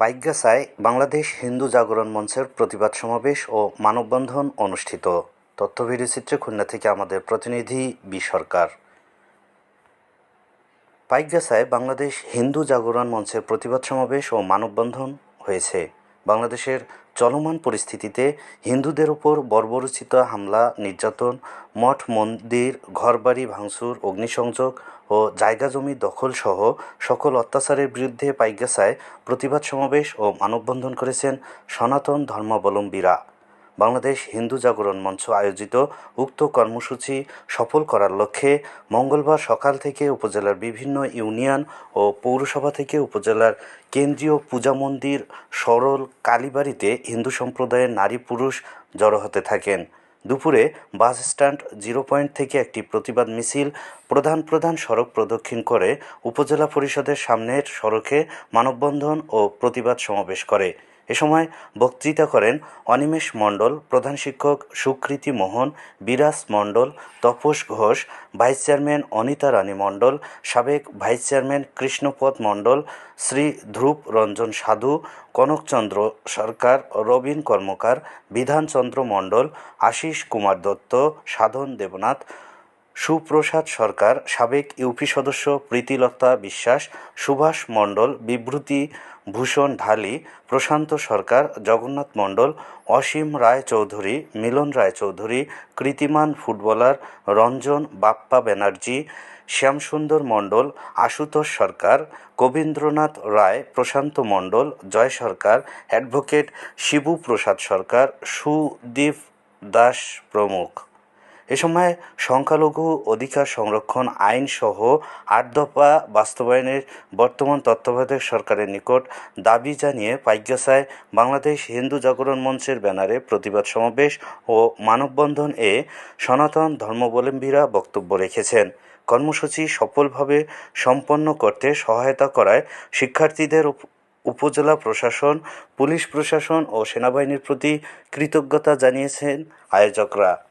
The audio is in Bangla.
পাইকগাছায় বাংলাদেশ হিন্দু জাগরণ মঞ্চের প্রতিবাদ সমাবেশ ও মানববন্ধন অনুষ্ঠিত। তথ্য ভিডিওচিত্রে খুলনা থেকে আমাদের প্রতিনিধি বি সরকার। পাইকগাছায় বাংলাদেশ হিন্দু জাগরণ মঞ্চের প্রতিবাদ সমাবেশ ও মানববন্ধন হয়েছে। বাংলাদেশের চলমান পরিস্থিতিতে হিন্দুদের ওপর বর্বরোচিত হামলা, নির্যাতন, মঠ, মন্দির, ঘরবাড়ি ভাঙচুর, অগ্নিসংযোগ ও জায়গা জমি দখল সহ সকল অত্যাচারের বিরুদ্ধে পাইগাসায় প্রতিবাদ সমাবেশ ও মানববন্ধন করেছেন সনাতন ধর্মাবলম্বীরা। বাংলাদেশ হিন্দু জাগরণ মঞ্চ আয়োজিত উক্ত কর্মসূচি সফল করার লক্ষ্যে মঙ্গলবার সকাল থেকে উপজেলার বিভিন্ন ইউনিয়ন ও পৌরসভা থেকে উপজেলার কেন্দ্রীয় পূজা মন্দির, সরল কালীবাড়িতে হিন্দু সম্প্রদায়ের নারী পুরুষ জড়ো হতে থাকেন। দুপুরে বাস স্ট্যান্ড জিরো পয়েন্ট থেকে একটি প্রতিবাদ মিছিল প্রধান প্রধান সড়ক প্রদক্ষিণ করে উপজেলা পরিষদের সামনের সড়কে মানববন্ধন ও প্রতিবাদ সমাবেশ করে। এ সময় বক্তৃতা করেন অনিমেষ মণ্ডল, প্রধান শিক্ষক সুকৃতি মোহন, বিরাজ মণ্ডল, তপস ঘোষ, ভাইস চেয়ারম্যান অনিতা রানী মণ্ডল, সাবেক ভাইস চেয়ারম্যান কৃষ্ণপদ মণ্ডল, শ্রী ধ্রুব রঞ্জন সাধু, কনকচন্দ্র সরকার, রবীন কর্মকার, বিধানচন্দ্র মণ্ডল, আশিস কুমার দত্ত, সাধন দেবনাথ সুপ্রসাদ সরকার, সাবেক ইউপি সদস্য প্রীতিলতা বিশ্বাস, সুভাষ মণ্ডল, বিভূতি ভূষণ ঢালি, প্রশান্ত সরকার, জগন্নাথ মণ্ডল, অসীম রায় চৌধুরী, মিলন রায় চৌধুরী, কৃতিমান ফুটবলার রঞ্জন বাপ্পা ব্যানার্জি, শ্যামসুন্দর মণ্ডল, আশুতোষ সরকার, কবীন্দ্রনাথ রায়, প্রশান্ত মণ্ডল, জয় সরকার, অ্যাডভোকেট শিবু প্রসাদ সরকার, সুদীপ দাস প্রমুখ। এ সময় সংখ্যালঘু অধিকার সংরক্ষণ আইন সহ আট দফা বাস্তবায়নের বর্তমান তত্ত্বাবধায়ক সরকারের নিকট দাবি জানিয়ে পাইকগাছায় বাংলাদেশ হিন্দু জাগরণ মঞ্চের ব্যানারে প্রতিবাদ সমাবেশ ও মানববন্ধন এ সনাতন ধর্মাবলম্বীরা বক্তব্য রেখেছেন। কর্মসূচি সফলভাবে সম্পন্ন করতে সহায়তা করায় শিক্ষার্থীদের উপ- উপজেলা প্রশাসন, পুলিশ প্রশাসন ও সেনাবাহিনীর প্রতি কৃতজ্ঞতা জানিয়েছেন আয়োজকরা।